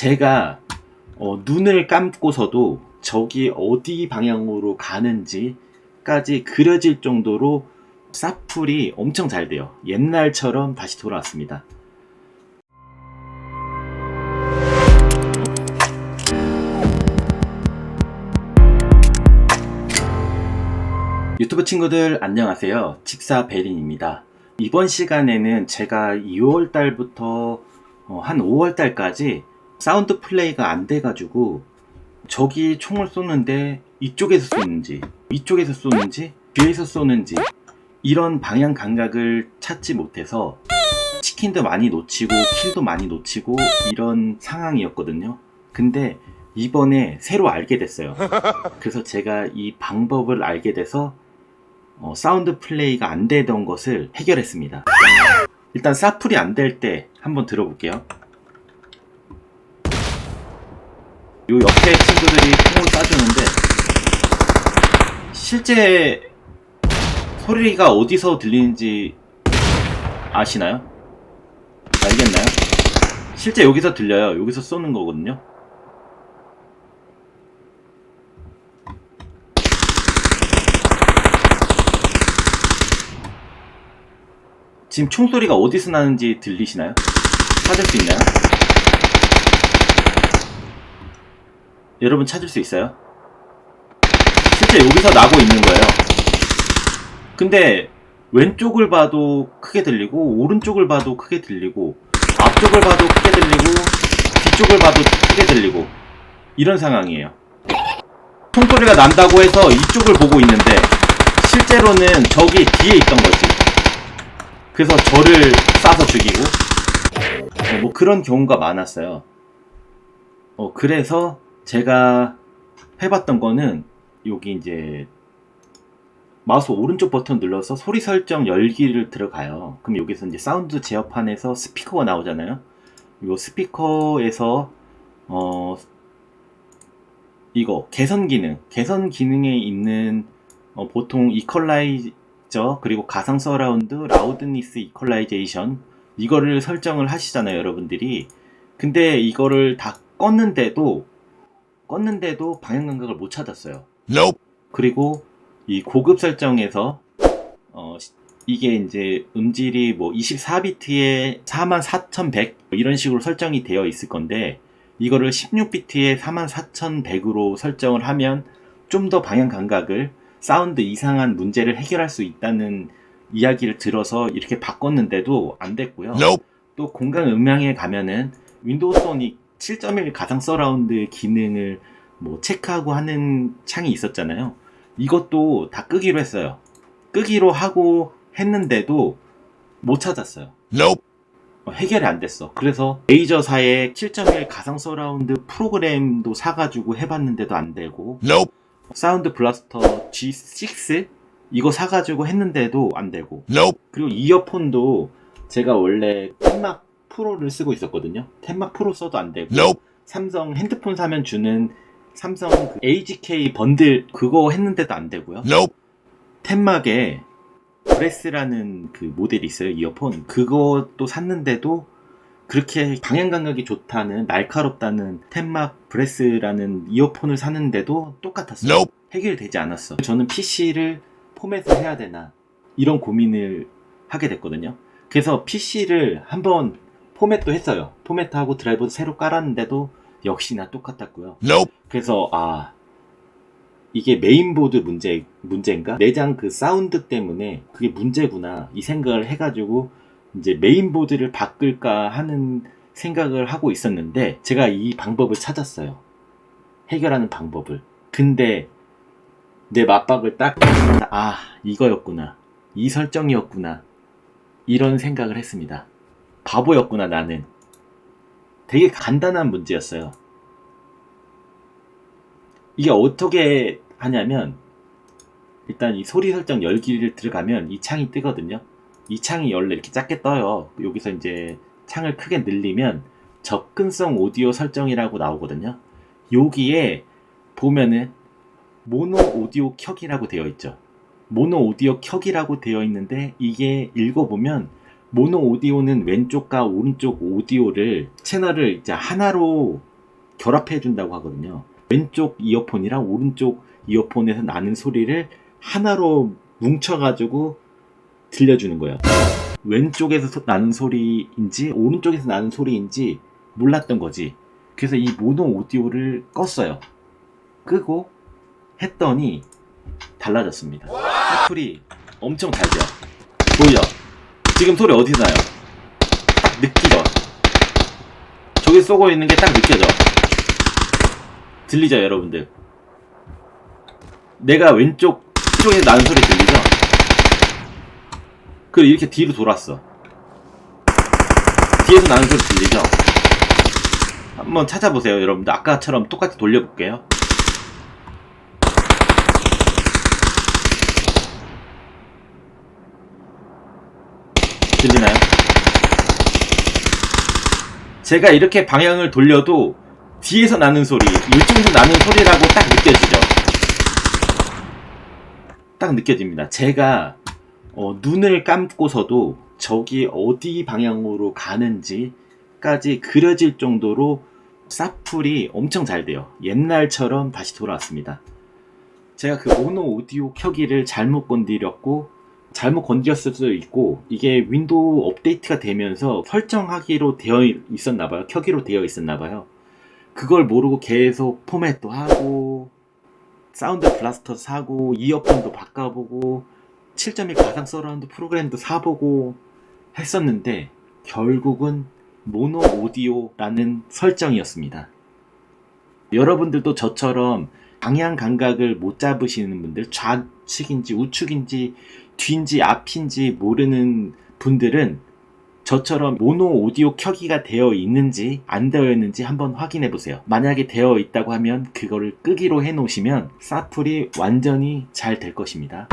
제가 어, 눈을 감고서도 적이 어디 방향으로 가는지까지 그려질 정도로 사풀이 엄청 잘 돼요. 옛날처럼 다시 돌아왔습니다. 유튜브 친구들 안녕하세요. 집사 베린입니다. 이번 시간에는 제가 2월 달부터 어, 한 5월 달까지 사운드 플레이가 안 돼가지고 적이 총을 쏘는데 이쪽에서 쏘는지 이쪽에서 쏘는지 뒤에서 쏘는지 이런 방향 감각을 찾지 못해서 치킨도 많이 놓치고 킬도 많이 놓치고 이런 상황이었거든요. 근데 이번에 새로 알게 됐어요. 그래서 제가 이 방법을 알게 돼서 어, 사운드 플레이가 안 되던 것을 해결했습니다. 일단 사풀이 안 될 때 한번 들어볼게요. 요 옆에 친구들이 콩을 싸주는데 실제 소리가 어디서 들리는지 아시나요? 알겠나요? 실제 여기서 들려요. 여기서 쏘는 거거든요. 지금 총소리가 어디서 나는지 들리시나요? 찾을 수 있나요? 여러분 찾을 수 있어요? 실제 여기서 나고 있는 거예요. 근데 왼쪽을 봐도 크게 들리고 오른쪽을 봐도 크게 들리고 앞쪽을 봐도 크게 들리고 뒤쪽을 봐도 크게 들리고 이런 상황이에요. 총소리가 난다고 해서 이쪽을 보고 있는데 실제로는 저기 뒤에 있던 거지. 그래서 저를 쏴서 죽이고 어, 뭐 그런 경우가 많았어요. 어, 그래서 제가 해봤던 거는 여기 이제 마우스 오른쪽 버튼 눌러서 소리 설정 열기를 들어가요. 그럼 여기서 이제 사운드 제어판에서 스피커가 나오잖아요. 이 스피커에서 어 이거 개선 기능, 개선 기능에 있는 어, 보통 이퀄라이저 그리고 가상 서라운드, 라우드니스 이퀄라이제이션 이거를 설정을 하시잖아요, 여러분들이. 근데 이거를 다 껐는데도 껐는데도 방향 감각을 못 찾았어요. Nope. 그리고 이 고급 설정에서 어, 시- 이게 이제 음질이 뭐 24비트에 44,100 이런 식으로 설정이 되어 있을 건데 이거를 16비트에 44,100으로 설정을 하면 좀 더 방향 감각을 사운드 이상한 문제를 해결할 수 있다는 이야기를 들어서 이렇게 바꿨는데도 안 됐고요. Nope. 또 공간 음향에 가면은 윈도우 소닉 7.1 가상 서라운드 기능을 뭐 체크하고 하는 창이 있었잖아요. 이것도 다 끄기로 했어요. 끄기로 하고 했는데도 못 찾았어요. Nope. 어, 해결이 안 됐어. 그래서 레이저사의 7.1 가상 서라운드 프로그램도 사가지고 해봤는데도 안 되고 Nope. 사운드 블라스터 G6 이거 사가지고 했는데도 안 되고 Nope. 그리고 이어폰도 제가 원래 텐막 프로를 쓰고 있었거든요. 텐막 프로 써도 안 되고 Nope. 삼성 핸드폰 사면 주는 삼성 그 AGK 번들 그거 했는데도 안 되고요. Nope. 텐막에 브레스라는 그 모델이 있어요. 이어폰 그것도 샀는데도 그렇게 방향 감각이 좋다는 날카롭다는 텐막 브레스라는 이어폰을 샀는데도 똑같았어요. Nope. 해결되지 않았어. 저는 PC를 포맷을 해야 되나 이런 고민을 하게 됐거든요. 그래서 PC를 한번 포맷도 했어요. 포맷하고 드라이버 새로 깔았는데도 역시나 똑같았고요. Nope. 그래서 아 이게 메인보드 문제 문제인가? 내장 그 사운드 때문에 그게 문제구나. 이 생각을 해가지고 이제 메인보드를 바꿀까 하는 생각을 하고 있었는데 제가 이 방법을 찾았어요. 해결하는 방법을. 근데 내 맞박을 딱 아 이거였구나. 이 설정이었구나. 이런 생각을 했습니다 바보였구나 나는 되게 간단한 문제였어요 이게 어떻게 하냐면 일단 이 소리 설정 열기를 들어가면 이 창이 뜨거든요. 이 창이 원래 이렇게 작게 떠요. 여기서 이제 창을 크게 늘리면 접근성 오디오 설정이라고 나오거든요. 여기에 보면은 모노 오디오 켜기라고 되어 있죠. 모노 오디오 켜기라고 되어 있는데 이게 읽어보면 모노 오디오는 왼쪽과 오른쪽 오디오를 채널을 이제 하나로 결합해 준다고 하거든요. 왼쪽 이어폰이랑 오른쪽 이어폰에서 나는 소리를 하나로 뭉쳐가지고 들려주는 거예요. 왼쪽에서 소- 나는 소리인지 오른쪽에서 나는 소리인지 몰랐던 거지. 그래서 이 모노 오디오를 껐어요. 끄고 했더니 달라졌습니다. 사투리 엄청 잘 돼요. 보이죠? 지금 소리 어디서 나요? 딱 느끼죠? 저기 쏘고 있는 게 딱 느껴져. 들리죠, 여러분들? 내가 왼쪽 쪽에서 나는 소리 들리죠? 그 이렇게 뒤로 돌았어. 뒤에서 나는 소리 들리죠? 한번 찾아보세요, 여러분들. 아까처럼 똑같이 돌려볼게요. 들리나요? 제가 이렇게 방향을 돌려도 뒤에서 나는 소리, 이쪽에서 나는 소리라고 딱 느껴지죠? 딱 느껴집니다. 제가 어, 눈을 감고서도 저기 어디 방향으로 가는지까지 그려질 정도로 사풀이 엄청 잘 돼요. 옛날처럼 다시 돌아왔습니다. 제가 그 모노 오디오 켜기를 잘못 건드렸고 잘못 건드렸을 수도 있고 이게 윈도우 업데이트가 되면서 설정하기로 되어 있었나 봐요. 켜기로 되어 있었나 봐요. 그걸 모르고 계속 포맷도 하고 사운드 블라스터 사고 이어폰도 바꿔보고 7.1 가상 서라운드 프로그램도 사보고 했었는데 결국은 모노 오디오라는 설정이었습니다. 여러분들도 저처럼 방향 감각을 못 잡으시는 분들, 좌측인지 우측인지 뒤인지 앞인지 모르는 분들은 저처럼 모노 오디오 켜기가 되어 있는지 안 되어 있는지 한번 확인해 보세요. 만약에 되어 있다고 하면 그거를 끄기로 해 놓으시면 사풀이 완전히 잘 될 것입니다.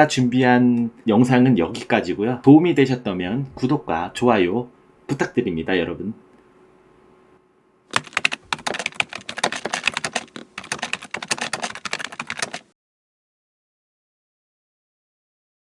제가 준비한 영상은 여기까지고요. 도움이 되셨다면 구독과 좋아요 부탁드립니다, 여러분.